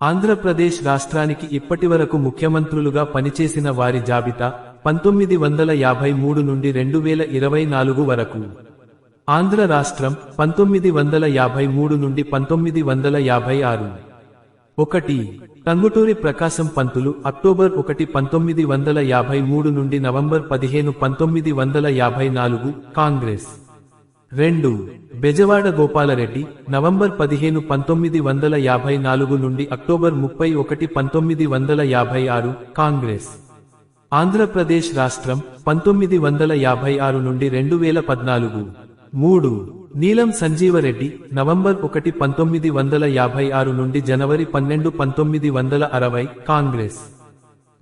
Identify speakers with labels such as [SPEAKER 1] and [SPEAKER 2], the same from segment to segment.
[SPEAKER 1] ఆంధ్రప్రదేశ్ రాష్ట్రానికి ఇప్పటివరకు ముఖ్యమంత్రులుగా పనిచేసిన వారి జాబితా పంతొమ్మిది వందల యాభై మూడు నుండి రెండు వేల ఇరవై నాలుగు వరకు. ఆంధ్ర రాష్ట్రం పంతొమ్మిది వందల యాభై మూడు నుండి పంతొమ్మిది వందల యాభై ఆరు. ఒకటి టంగుటూరి ప్రకాశం పంతులు అక్టోబర్ ఒకటి పంతొమ్మిది వందల యాభై మూడు నుండి నవంబర్ పదిహేను పంతొమ్మిది వందల యాభై నాలుగు కాంగ్రెస్. రెండు బెజవాడ గోపాలరెడ్డి నవంబర్ పదిహేను పంతొమ్మిది వందల యాభై నాలుగు నుండి అక్టోబర్ ముప్పై ఒకటి పంతొమ్మిది వందల యాభై ఆరు కాంగ్రెస్. ఆంధ్రప్రదేశ్ రాష్ట్రం పంతొమ్మిది వందల యాభై ఆరు నుండి రెండు వేల పద్నాలుగు. మూడు నీలం సంజీవరెడ్డి నవంబర్ ఒకటి పంతొమ్మిది వందల యాభై ఆరు నుండి జనవరి పన్నెండు పంతొమ్మిది వందల అరవై కాంగ్రెస్.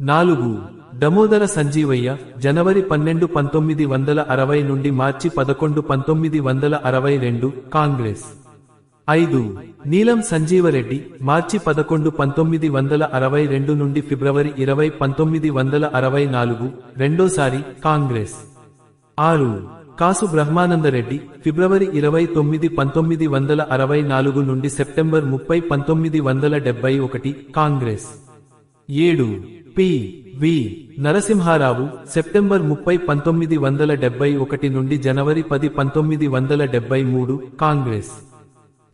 [SPEAKER 1] నాలుగు దమోదర సంజీవయ్య జనవరి పన్నెండు పంతొమ్మిది వందల అరవై నుండి మార్చి పదకొండు పంతొమ్మిది వందల అరవై రెండు కాంగ్రెస్. ఐదు నీలం సంజీవరెడ్డి మార్చి పదకొండు పంతొమ్మిది వందల అరవై రెండు నుండి ఫిబ్రవరి ఇరవై పంతొమ్మిది వందల అరవై నాలుగు రెండోసారి కాంగ్రెస్. ఆరు కాసు బ్రహ్మానందరెడ్డి ఫిబ్రవరి ఇరవై తొమ్మిది పంతొమ్మిది వందల అరవై నాలుగు నుండి సెప్టెంబర్ ముప్పై పంతొమ్మిది వందల డెబ్బై ఒకటి కాంగ్రెస్. ఏడు పి. వి. నరసింహారావు సెప్టెంబర్ ముప్పై పంతొమ్మిది వందల డెబ్బై ఒకటి నుండి జనవరి పది పంతొమ్మిది వందల డెబ్బై మూడు కాంగ్రెస్.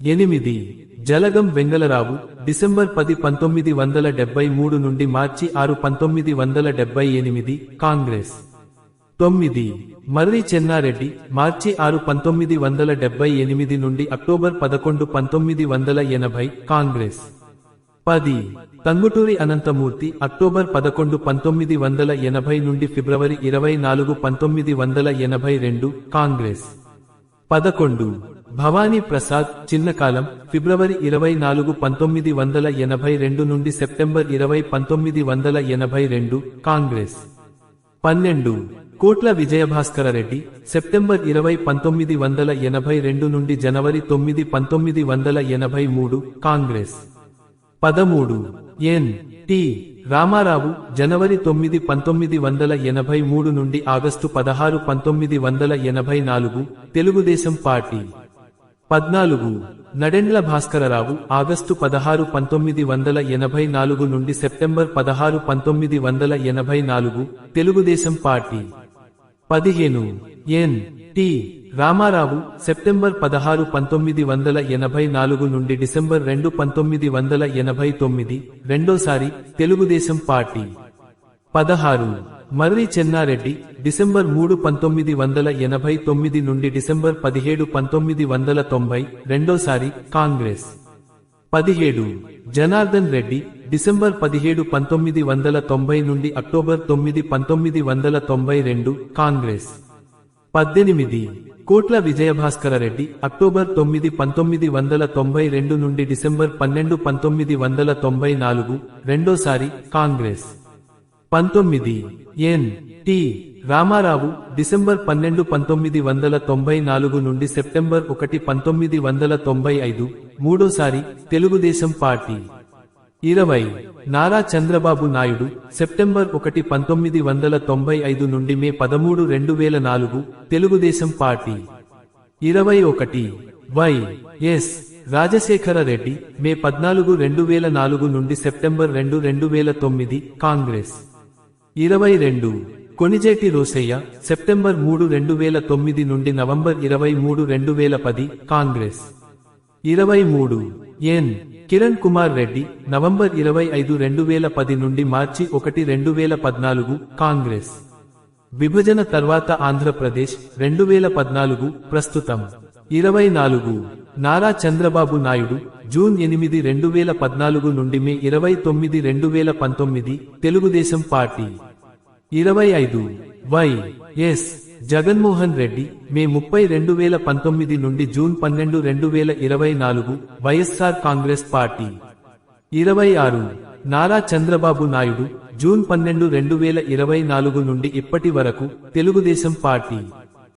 [SPEAKER 1] ఎనిమిది. జలగం వెంగళరావు డిసెంబర్ పది పంతొమ్మిది వందల డెబ్బై మూడు నుండి మార్చి ఆరు పంతొమ్మిది వందల డెబ్బై ఎనిమిది కాంగ్రెస్. తొమ్మిది. మర్రి చెన్నారెడ్డి మార్చి ఆరు పంతొమ్మిది వందల డెబ్బై ఎనిమిది నుండి అక్టోబర్ పదకొండు పంతొమ్మిది వందల ఎనభై కాంగ్రెస్. పది తంగుటూరి అనంతమూర్తి అక్టోబర్ పదకొండు పంతొమ్మిది వందల ఎనభై నుండి ఫిబ్రవరి ఇరవై నాలుగు పంతొమ్మిది వందల ఎనభై రెండు కాంగ్రెస్. పదకొండు. భవానీ ప్రసాద్ చిన్నకాలం ఫిబ్రవరి ఇరవై నాలుగు పంతొమ్మిది వందల ఎనభై రెండు నుండి సెప్టెంబర్ ఇరవై పంతొమ్మిది వందల ఎనభై రెండు కాంగ్రెస్. పన్నెండు. కోట్ల విజయభాస్కర రెడ్డి సెప్టెంబర్ ఇరవై పంతొమ్మిది వందల ఎనభై రెండు నుండి జనవరి తొమ్మిది పంతొమ్మిది వందల ఎనభై మూడు కాంగ్రెస్. పదమూడు. ఎన్. టి. రామారావు జనవరి తొమ్మిది పంతొమ్మిది వందల ఎనభై మూడు నుండి ఆగస్టు పదహారు పంతొమ్మిది వందల ఎనభై నాలుగు తెలుగుదేశం పార్టీ. పద్నాలుగు. నడెండ్ల భాస్కరరావు ఆగస్టు పదహారు పంతొమ్మిది వందల ఎనభై నాలుగు నుండి సెప్టెంబర్ పదహారు పంతొమ్మిది వందల ఎనభై నాలుగు తెలుగుదేశం పార్టీ. పదిహేను. ఎన్ టి రామారావు సెప్టెంబర్ పదహారు పంతొమ్మిది వందల ఎనభై నాలుగు నుండి డిసెంబర్ రెండు పంతొమ్మిది వందల ఎనభై తొమ్మిది రెండోసారి తెలుగుదేశం పార్టీ. పదహారు మర్రి చెన్నారెడ్డి డిసెంబర్ మూడు పంతొమ్మిది వందల ఎనభై తొమ్మిది నుండి డిసెంబర్ పదిహేడు పంతొమ్మిది వందల తొంభై రెండోసారి కాంగ్రెస్. పదిహేడు జనార్దన్ రెడ్డి డిసెంబర్ పదిహేడు పంతొమ్మిది వందల తొంభై నుండి అక్టోబర్ తొమ్మిది పంతొమ్మిది వందల తొంభై రెండు కాంగ్రెస్. పద్దెనిమిది. కోట్ల విజయభాస్కర రెడ్డి అక్టోబర్ తొమ్మిది పంతొమ్మిది వందల తొంభై రెండు నుండి డిసెంబర్ పన్నెండు పంతొమ్మిది వందల తొంభై నాలుగు రెండోసారి కాంగ్రెస్. పంతొమ్మిది. ఎన్. టి. రామారావు డిసెంబర్ పన్నెండు పంతొమ్మిది వందల తొంభై నాలుగు నుండి సెప్టెంబర్ ఒకటి పంతొమ్మిది వందల తొంభై ఐదు మూడోసారి తెలుగుదేశం పార్టీ. ఇరవై నారా చంద్రబాబు నాయుడు సెప్టెంబర్ ఒకటి పంతొమ్మిది వందల తొంభై ఐదు నుండి మే పదమూడు రెండు వేల నాలుగు తెలుగుదేశం పార్టీ. ఇరవై ఒకటి Y S Rajasekhara Reddy May పద్నాలుగు రెండు వేల నాలుగు నుండి సెప్టెంబర్ రెండు రెండు వేల తొమ్మిది కాంగ్రెస్. ఇరవై రెండు కొణిజేటి రోసయ్య సెప్టెంబర్ మూడు రెండు వేల తొమ్మిది నుండి నవంబర్ ఇరవై మూడు రెండు వేల పది కాంగ్రెస్. ఇరవై మూడు ఎన్ కిరణ్ కుమార్ రెడ్డి నవంబర్ ఇరవై ఐదు రెండు వేల పది నుండి మార్చి ఒకటి రెండు వేల పద్నాలుగు కాంగ్రెస్. విభజన తర్వాత ఆంధ్రప్రదేశ్ రెండు వేల పద్నాలుగు ప్రస్తుతం. ఇరవై నాలుగు. నారా చంద్రబాబు నాయుడు జూన్ ఎనిమిది రెండు వేల పద్నాలుగు నుండి మే ఇరవై తొమ్మిది రెండు వేల పంతొమ్మిది తెలుగుదేశం పార్టీ. ఇరవై ఐదు. Y. S. Jaganmohan Reddy May ముప్పై రెండు వేల పంతొమ్మిది నుండి జూన్ పన్నెండు రెండు వేల ఇరవై నాలుగు వైఎస్ఆర్ కాంగ్రెస్ పార్టీ. ఇరవై ఆరు నారా చంద్రబాబు నాయుడు జూన్ పన్నెండు రెండు వేల ఇరవై నాలుగు నుండి ఇప్పటి వరకు తెలుగుదేశం పార్టీ.